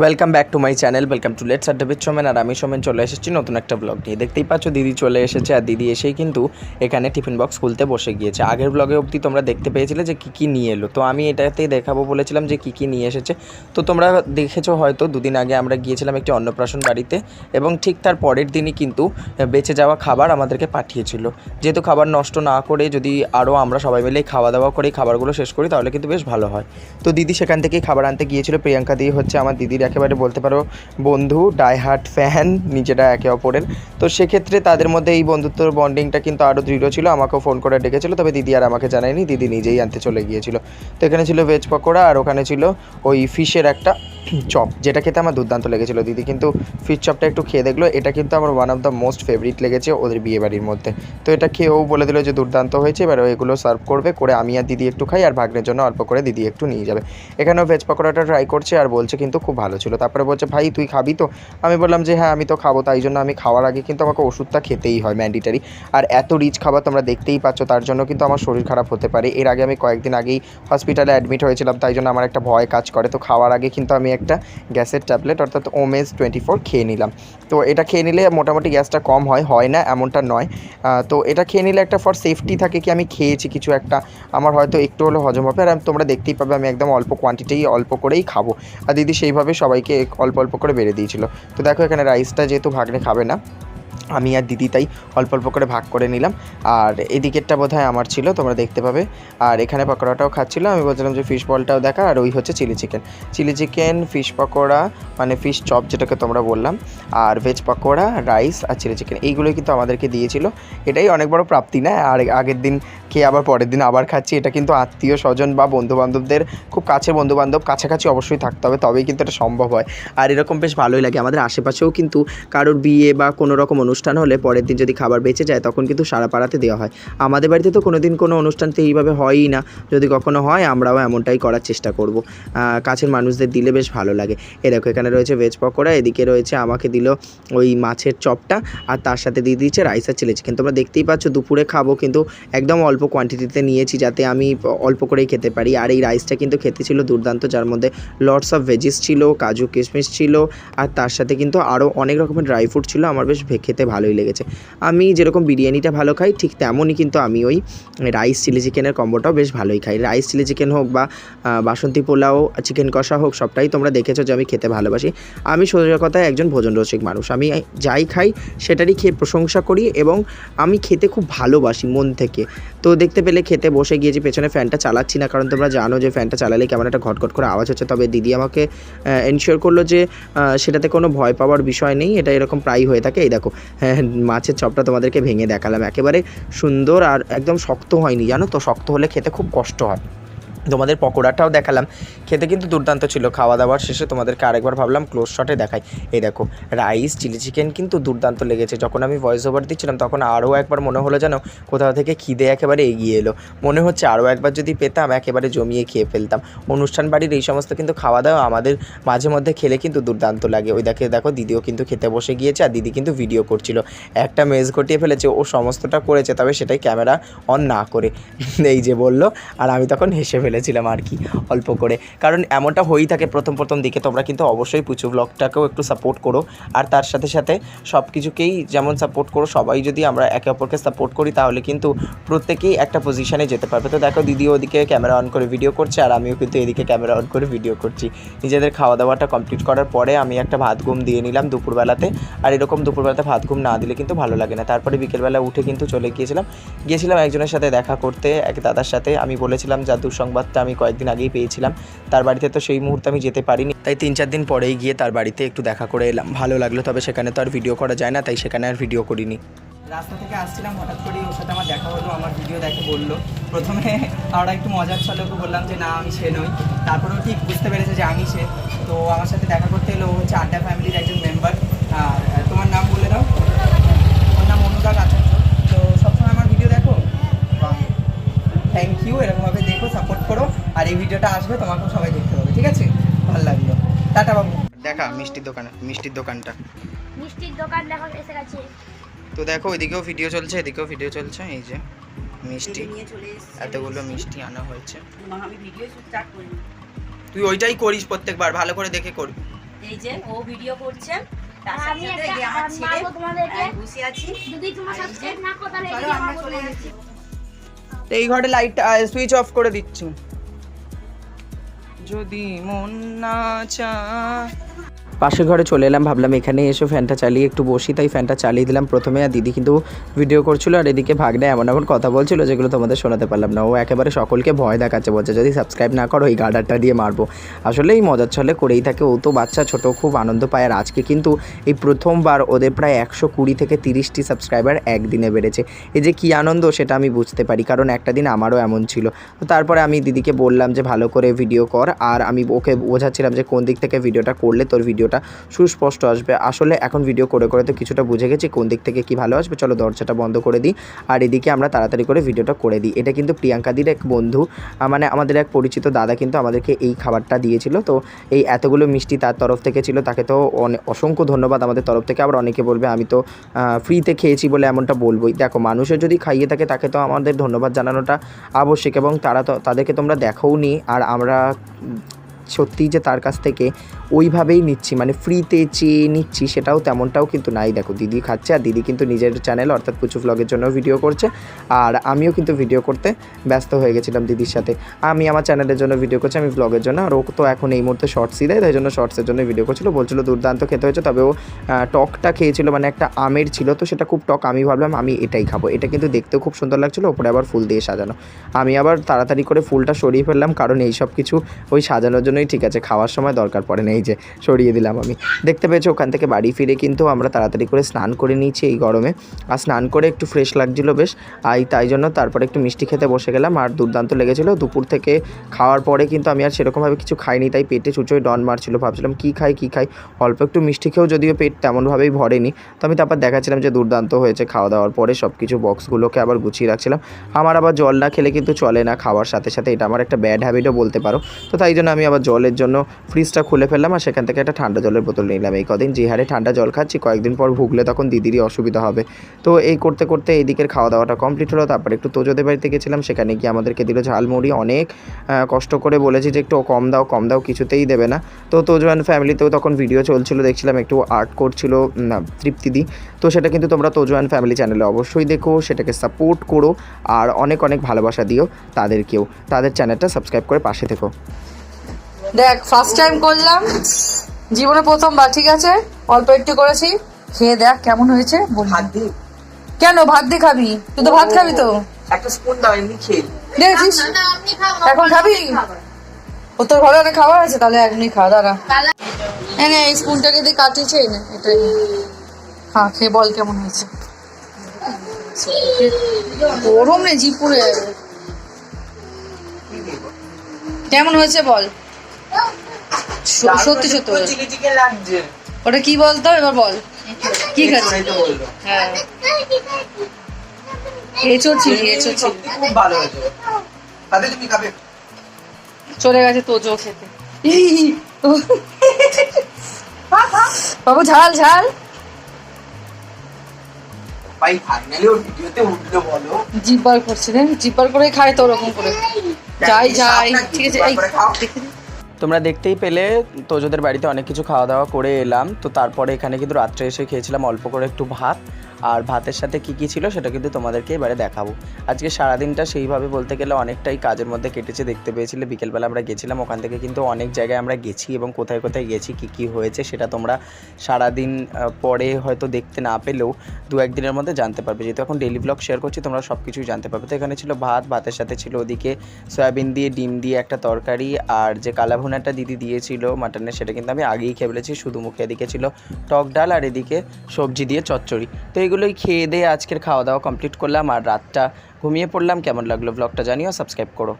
Welcome back to my channel welcome to adda with Somen আর আমি সোমেন চলে এসেছি নতুন একটা ব্লগ নিয়ে। দেখতেই পাচ্ছ, দিদি চলে এসেছে আর দিদি এসেই কিন্তু এখানে টিফিন বক্স খুলতে বসে গিয়েছে। আগের ব্লগে অবধি তোমরা দেখতে পেয়েছিলে যে কী কী নিয়ে এলো। তো আমি এটাতেই দেখাবো বলেছিলাম যে কী কী নিয়ে এসেছে। তো তোমরা দেখেছ হয়তো, দুদিন আগে আমরা গিয়েছিলাম একটি অন্নপ্রাশন বাড়িতে এবং ঠিক তার পরের দিনই কিন্তু বেঁচে যাওয়া খাবার আমাদেরকে পাঠিয়েছিল। যেহেতু খাবার নষ্ট না করে যদি আরও আমরা সবাই মিলে খাওয়া দাওয়া করে, খাবারগুলো শেষ করি, তাহলে কিন্তু বেশ ভালো হয়। তো দিদি সেখান থেকেই খাবার আনতে গিয়েছিল। প্রিয়াঙ্কা দি হচ্ছে আমার দিদির একেবারে বলতে পারো বন্ধু ডাইহার্ট ফ্যান নিজেরা একে অপরের। তো সেক্ষেত্রে তাদের মধ্যে এই বন্ধুত্ব বন্ডিংটা কিন্তু আরও দৃঢ় ছিল, আমাকেও ফোন করে ডেকেছিল, তবে দিদি আর আমাকে জানায়নি, দিদি নিজেই আনতে চলে গিয়েছিল। তো এখানে ছিল ভেজ পকোড়া আর ওখানে ছিল ওই ফিশের একটা চপ, যেটা খেতে আমার দুর্দান্ত লেগেছিলো দিদি। কিন্তু ফিশ চপটা একটু খেয়ে দেখল, এটা কিন্তু আমার one of the most favourite লেগেছে ওদের বিয়েবাড়ির মধ্যে। তো এটা খেয়েও বলে দিল যে দুর্দান্ত হয়েছে, এবার এগুলো সার্ভ করবে, করে আমি আর দিদি একটু খাই, আর ভাগ্নের জন্য অল্প করে দিদি একটু নিয়ে যাবে। এখানেও ভেজ পকোড়াটা ট্রাই করছে, আর বলছে কিন্তু খুব ভালো ছিল। তারপরে বলছে, ভাই, তুই খাবি তো? আমি বললাম যে হ্যাঁ আমি তো খাব, তাই জন্য আমি খাওয়ার আগে কিন্তু আমাকে ওষুধটা খেতেই হয় ম্যান্ডেটারি আর এত রিচ খাবার তোমরা দেখতেই পাচ্ছ, তার জন্য কিন্তু আমার শরীর খারাপ হতে পারে। এর আগে আমি কয়েকদিন আগেই হসপিটালে অ্যাডমিট হয়েছিলাম, তাই জন্য আমার একটা ভয় কাজ করে। তো খাওয়ার আগে কিন্তু আমি একটা গ্যাসের ট্যাবলেট, অর্থাৎ ওমেজ টোয়েন্টি ফোর খেয়ে নিলাম। তো এটা খেয়ে নিলে মোটামুটি গ্যাসটা কম হয় হয় না, এমনটা নয়। তো এটা খেয়ে নিলে একটা ফর সেফটি থাকে কি, আমি খেয়েছি কিছু একটা, আমার হয়তো একটু হলেও হজম হবে, আর তোমরা দেখতেই পাবে আমি একদম অল্প কোয়ান্টিটি অল্প করেই খাব। আর দিদি সেইভাবে সবাইকে অল্প অল্প করে বেড়ে দিয়েছিল। তো দেখো এখানে রাইসটা যেহেতু ভাগনে খাবে না আমি আর দিদি তাই অল্প অল্প করে ভাগ করে নিলাম। আর এদিকেরটা বোধ হয় আমার ছিল, তোমরা দেখতে পাবে। আর এখানে পকোড়াটাও খাচ্ছিলো, আমি বলছিলাম যে ফিশ বলটাও দেখা, আর ওই হচ্ছে chilli chicken chilli chicken fish pakora মানে ফিশ চপ যেটাকে তোমরা বললাম, আর ভেজ পকোড়া রাইস আর চিলি চিকেন এইগুলোই কিন্তু আমাদেরকে দিয়েছিল। এটাই অনেক বড় প্রাপ্তি, না? আর আগের দিন খেয়ে আবার পরের দিন আবার খাচ্ছি, এটা কিন্তু আত্মীয় স্বজন বা বন্ধু বান্ধবদের খুব কাছের বন্ধু বান্ধব কাছাকাছি অবশ্যই থাকতে হবে, তবেই কিন্তু এটা সম্ভব হয়। আর এরকম বেশ ভালোই লাগে, আমাদের আশেপাশেও কিন্তু কারোর বিয়ে বা কোনো রকম অনুষ্ঠান হলে পরের দিন যদি খাবার বেঁচে যায়, তখন কিন্তু সারা পাড়াতে দেওয়া হয়। আমাদের বাড়িতে তো কোনো দিন কোনো অনুষ্ঠানতে এইভাবে হয়ই না। যদি কখনো হয়, আমরাও এমনটাই করার চেষ্টা করব। কাছের মানুষদের দিলে বেশ ভালো লাগে। এ দেখো, এখানে রয়েছে ভেজ পকোড়া, এদিকে রয়েছে আমাকে দিল ওই মাছের চপটা, আর তার সাথে দিয়ে দিয়েছে রাইস আর চিলি চিকেন তোমরা দেখতেই পাচ্ছ, দুপুরে খাব কিন্তু একদম অল্প কোয়ান্টিটিতে নিয়েছি যাতে আমি অল্প করেই খেতে পারি। আর এই রাইসটা কিন্তু খেতে ছিল দুর্দান্ত, যার মধ্যে লটস অফ ভেজিস ছিল, কাজু কিশমিশ ছিল, আর তার সাথে কিন্তু আরও অনেক রকমের ড্রাই ফ্রুট ছিল। আমার বেশ খেতে ভালোই লেগেছে। আমি যেরকম বিরিয়ানিটা ভালো খাই, ঠিক তেমনই কিন্তু আমি ওই রাইস চিলি চিকেনের কম্বোটাও বেশ ভালোই খাই। রাইস চিলি চিকেন হোক বা বাসন্তী পোলাও চিকেন কষা হোক, সবটাই তোমরা দেখেছ যে আমি খেতে ভালোবাসি। আমি সোজা কথায় একজন ভোজন রসিক মানুষ। আমি যাই খাই, সেটারই খেয়ে প্রশংসা করি এবং আমি খেতে খুব ভালোবাসি মন থেকে। তো দেখতে পেলে খেতে বসে গিয়েছি, পেছনে ফ্যানটা চালাচ্ছি না, কারণ তোমরা জানো যে ফ্যানটা চালালে কেমন একটা ঘটঘট করে আওয়াজ হচ্ছে। তবে দিদি আমাকে এনশিওর করল যে সেটাতে কোনো ভয় পাওয়ার বিষয় নেই। এটা এরকম প্রায় হয়ে থাকে। এই দেখো মাছের চপটা তোমাদেরকে ভেঙে দেখালাম। একেবারে সুন্দর আর একদম শক্ত হয়নি, জানো তো? শক্ত হলে খেতে খুব কষ্ট হয়। তোমাদের পকোড়াটাও দেখালাম। খেতে কিন্তু দুর্দান্ত ছিল। খাওয়া দাওয়ার শেষে তোমাদেরকে আরেকবার ভাবলাম ক্লোজ শটে দেখাই। এই দেখো রাইস চিলি চিকেন কিন্তু দুর্দান্ত লেগেছে। যখন আমি ভয়েস ওভার দিচ্ছিলাম, তখন আরও একবার মনে হলো যেন কোথাও থেকে খিদে একেবারে এগিয়ে এলো। মনে হচ্ছে আরও একবার যদি পেতাম, একেবারে জমিয়ে খেয়ে ফেলতাম। অনুষ্ঠান বাড়ির এই সমস্ত কিন্তু খাওয়া দাওয়া আমাদের মাঝে মধ্যে খেলে কিন্তু দুর্দান্ত লাগে। ওই দেখে, দেখো, দিদিও কিন্তু খেতে বসে গিয়েছে আর দিদি কিন্তু ভিডিও করছিল। একটা মেজ ঘটিয়ে ফেলেছে, ও সমস্তটা করেছে, তবে সেটাই ক্যামেরা অন না করে। এই যে বলল, আর আমি তখন হেসে ফেলেছিলাম আর কি, অল্প করে। কারণ এমনটা হয়েই থাকে প্রথম প্রথম দিকে, তোমরা কিন্তু অবশ্যই পুচু ব্লগটাকেও একটু সাপোর্ট করো। আর তার সাথে সাথে সব কিছুকেই যেমন সাপোর্ট করো, সবাই যদি আমরা একে অপরকে সাপোর্ট করি, তাহলে কিন্তু প্রত্যেকেই একটা পজিশনে যেতে পারবে। তো দেখো, দিদি ওদিকে ক্যামেরা অন করে ভিডিও করছে, আর আমিও কিন্তু এদিকে ক্যামেরা অন করে ভিডিও করছি। নিজেদের খাওয়া দাওয়াটা কমপ্লিট করার পরে আমি একটা ভাত ঘুম দিয়ে নিলাম দুপুরবেলাতে। আর এরকম দুপুরবেলাতে ভাত ঘুম না দিলে কিন্তু ভালো লাগে না। তারপরে বিকেলবেলা উঠে কিন্তু চলে গিয়েছিলাম। গিয়েছিলাম একজনের সাথে দেখা করতে, এক দাদার সাথে। আমি বলেছিলাম, যা দুঃসংবাদটা আমি কয়েকদিন আগেই পেয়েছিলাম। তার বাড়িতে তো সেই মুহূর্তে আমি যেতে পারিনি। তাই তিন চার দিন পরেই গিয়ে তার বাড়িতে একটু দেখা করে এলাম। ভালো লাগল, তবে সেখানে তো আর ভিডিও করা যায় না, তাই সেখানে আর ভিডিও করিনি। রাস্তা থেকে আসছিলাম, হঠাৎ করেই ওর সাথে আমার দেখা হলো, আমার ভিডিও দেখে বলল। প্রথমে আমরা একটু মজার ছলে ওকে বললাম যে, না, আমি সে নই। তারপরেও ঠিক বুঝতে পেরেছে যে, আমি সে। তো আমার সাথে দেখা করতে এলো, ও হচ্ছে আড্ডা ফ্যামিলির একজন মেম্বার তোমার নাম বলে দাও। ওর নাম অনুরাগ আচার্য তো সবসময় আমার ভিডিও দেখো থ্যাংক ইউ এরকমভাবে দেখো সাপোর্ট করো আর এই ভিডিওটা আসবে তোমাকেও সবাই দেখতে পাবে ঠিক আছে? ভালো লাগল। টাটা বাবু। দেখা মিষ্টির দোকানে মিষ্টির দোকানটা। মিষ্টির দোকান দেখো এসে গেছে। তো দেখো ওইদিকেও ভিডিও চলছে এদিকেও ভিডিও চলছে এই যে মিষ্টি। এতগুলো মিষ্টি আনা হয়েছে। মা, আমি ভিডিও স্টার্ট করি। তুই ওইটাই করিস প্রত্যেকবার ভালো করে দেখে করবি এই যে ও ভিডিও করছে আমি সাথে সাথে একটা এই যে আমার আর ছেলে মারবো তোমাদেরকে। বসে আছি। যদি তোমার আর এই যে, সাবস্ক্রাইব না করো তাহলে আমরা চলে যাচ্ছি এই ঘরে লাইট সুইচ অফ করে দিচ্ছি। যদি মন না চায়। পাশের ঘরে চলে এলাম, ভাবলাম এখানে এসে ফ্যানটা চালিয়ে একটু বসি, তাই ফ্যানটা চালিয়ে দিলাম প্রথমে। আর দিদি কিন্তু ভিডিও করছিল, আর এদিকে ভাগনা এমন এমন কথা বলছিল যেগুলো তোমাদের শোনাতে পারলাম না। ও একেবারে সকলকে ভয় দেখাচ্ছে, বলছে, যদি সাবস্ক্রাইব না করো, এই গার্ডারটা দিয়ে মারবো। আসলে এই মজার ছলে করেই থাকে, ও তো বাচ্চা ছোট, খুব আনন্দ পায়। আর আজকে কিন্তু এই প্রথমবার ওদের প্রায় একশো কুড়ি থেকে তিরিশটি সাবস্ক্রাইবার একদিনে বেড়েছে। এই যে কী আনন্দ, সেটা আমি বুঝতে পারি, কারণ একটা দিন আমারও এমন ছিল। তো তারপরে আমি দিদিকে বললাম যে, ভালো করে ভিডিও কর। আর আমি ওকে বোঝাচ্ছিলাম যে, কোন দিক থেকে ভিডিওটা করলে তোর ভিডিওটা সুস্পষ্ট আসবে। আসলে এখন ভিডিও করে করে তো কিছুটা বুঝে গেছি কোন দিক থেকে কি ভালো আসবে। চলো দরজাটা বন্ধ করে দিই আর এদিকে আমরা তাড়াতাড়ি করে ভিডিওটা করে দিই। এটা কিন্তু প্রিয়াঙ্কাদির এক বন্ধু মানে আমাদের এক পরিচিত দাদা কিন্তু আমাদেরকে এই খাবারটা দিয়েছিল। তো এই এতগুলো মিষ্টি তার তরফ থেকে ছিল, তাকে তো অসংখ্য ধন্যবাদ আমাদের তরফ থেকে। আবার অনেকে বলবে, আমি তো ফ্রিতে খেয়েছি বলে এমনটা বলবোই। দেখো, মানুষের যদি খাইয়ে থাকে, তাকে তো আমাদের ধন্যবাদ জানানোটা আবশ্যক এবং তারা তো, তাদেরকে তোমরা দেখোও নি আর আমরা সত্যিই যে তার কাছ থেকে ওইভাবেই নিচ্ছি মানে ফ্রিতে চেয়ে নিচ্ছি সেটাও তেমনটাও কিন্তু নাই। দেখো, দিদি খাচ্ছে আর দিদি কিন্তু নিজের চ্যানেল অর্থাৎ কুচু ভ্লগের জন্য ভিডিও করছে। আর আমিও কিন্তু ভিডিও করতে ব্যস্ত হয়ে গেছিলাম দিদির সাথে। আমি আমার চ্যানেলের জন্য ভিডিও করছি, আমি ব্লগের জন্য। আর ও তো এখন এই মুহূর্তে শর্টসই দেয়, তাই জন্য শর্টসের জন্য ভিডিও করছিল। বলছিল দুর্দান্ত খেতে হয়েছে, তবে ও টকটা খেয়েছিল মানে একটা আমের ছিল, তো সেটা খুব টক। আমি ভাবলাম আমি এটাই খাব। এটা কিন্তু দেখতেও খুব সুন্দর লাগছিল, ওপরে আবার ফুল দিয়ে সাজানো। আমি আবার তাড়াতাড়ি করে ফুলটা সরিয়ে ফেললাম, কারণ এই সব কিছু ওই সাজানোর জন্যই ঠিক আছে, খাওয়ার সময় দরকার পড়ে না। এই যে সরিয়ে দিলাম আমি। দেখতে পেয়েছ, ওখান থেকে বাড়ি ফিরে কিন্তু আমরা তাড়াতাড়ি করে স্নান করে নিয়েছি এই গরমে। আর স্নান করে একটু ফ্রেশ লাগছিল বেশ। আর তাই জন্য তারপরে একটু মিষ্টি খেতে বসে গেলাম। আর দুর্দান্ত লেগেছিলো। দুপুর থেকে খাওয়ার পরে কিন্তু আমি আর সেরকমভাবে কিছু খাইনি, তাই পেটে চুচোয় ডন মারছিল। ভাবছিলাম কী খাই কী খাই? অল্প একটু মিষ্টি খেয়েও যদিও পেট তেমনভাবেই ভরেনি। তো আমি তারপর দেখাচ্ছিলাম যে দুর্দান্ত হয়েছে খাওয়া দাওয়ার পরে। সব কিছু বক্সগুলোকে আবার গুছিয়ে রাখছিলাম। আমার আবার জল না খেলে কিন্তু চলে না খাওয়ার সাথে সাথে। এটা আমার একটা ব্যাড হ্যাবিটও বলতে পারো। তো তাই জন্য আমি আবার জলের জন্য ফ্রিজটা খুলে ফেললাম আর সেখান থেকে একটা ঠান্ডা জলের বোতল নিলাম। এই কদিন যে হারে ঠান্ডা জল খাচ্ছি, কয়েকদিন পর ভুগলে তখন দিদিরই অসুবিধা হবে। তো এই করতে করতে এই দিকের খাওয়া দাওয়াটা কমপ্লিট হলো, তারপরে একটু তোজোদের বাড়িতে গেছিলাম, সেখানে গিয়ে আমাদেরকে দিল ঝালমুড়ি। অনেক কষ্ট করে বলেছি যে একটু কম দাও কম দাও, কিছুতেই দেবে না। তো তোজোয়ান ফ্যামিলিতেও তখন ভিডিও চলছিল, দেখছিলাম একটু আর্ট করছিল না তৃপ্তিদি তো সেটা কিন্তু তোমরা তোজোয়ান ফ্যামিলি চ্যানেলে অবশ্যই দেখো, সেটাকে সাপোর্ট করো, আর অনেক অনেক ভালোবাসা দিও তাদেরকেও। তাদের চ্যানেলটা সাবস্ক্রাইব করে পাশে থেকো। দেখ ফার্স্ট টাইম করলাম। জীবনে প্রথমবার ঠিক আছে? অল্প একটু করেছি। খেয়ে দেখ কেমন হয়েছে বলবি। দি কেন? ভাত দিয়ে খাবি? তুই তো ভাত খাবি তো? একটা স্পুন দাও এমনি খেয়ে দেখেছিস? এখন খাবি? ও তোর ঘরে অনেক খাবার আছে তাহলে এমনি খাওয়া দাঁড়া। এনে এই স্পুনটাকে দিয়ে কাটিয়েছে এই নে, এটাই। হ্যাঁ খেয়ে বল কেমন হয়েছে। গরম রে যাবে। কেমন হয়েছে বল? সত্যি সত্যি ওটা কি বলতো? এবার বল। কি হ্যাঁ। এঁচোর চিলি এঁচোর চিলি খুব ভালো তুমি খাবে। চলে গেছে তোজো খেতে। বাবু ঝাল ঝাল। ভাই ফাইনালি ওর ভিডিওতে উঠল বলো। জিব্বার করছে জিব্বার করে খায় তো ওরকম করে। যাই যাই। ঠিক আছে এই দেখে। তোমরা দেখতেই পেলে, তোজোদের বাড়িতে অনেক কিছু খাওয়া দাওয়া করে এলাম। তো তারপরে এখানে কিন্তু রাত্রে এসে খেয়েছিলাম অল্প করে একটু ভাত। আর ভাতের সাথে কী কী ছিল সেটা কিন্তু তোমাদেরকে এবারে দেখাবো। আজকে সারাদিনটা সেইভাবে বলতে গেলে অনেকটাই কাজের মধ্যে কেটেছে, দেখতে পেয়েছিলে। বিকেলবেলা আমরা গেছিলাম, ওখান থেকে কিন্তু অনেক জায়গায় আমরা গেছি এবং কোথায় কোথায় গেছি, কী কী হয়েছে সেটা তোমরা সারাদিন পরে হয়তো দেখতে না পেলেও দু একদিনের মধ্যে জানতে পারবে। যেহেতু এখন ডেলি ব্লগ শেয়ার করছি, তোমরা সব কিছুই জানতে পারবে। তো এখানে ছিল ভাত, ভাতের সাথে ছিল ওদিকে সয়াবিন দিয়ে, ডিম দিয়ে একটা তরকারি আর যে কালাভুনাটা দিদি দিয়েছিল মাটনের সেটা কিন্তু আমি আগেই খেয়ে ফেলেছি। শুধু মুখে এদিকে ছিল টক ডাল আর এদিকে সবজি দিয়ে চচ্চড়ি। তো এগুলোই খেয়ে দিয়ে আজকের খাওয়া দাওয়া কমপ্লিট করলাম আর রাতটা ঘুমিয়ে পড়লাম। কেমন লাগল ব্লগটা জানিও সাবস্ক্রাইব করো।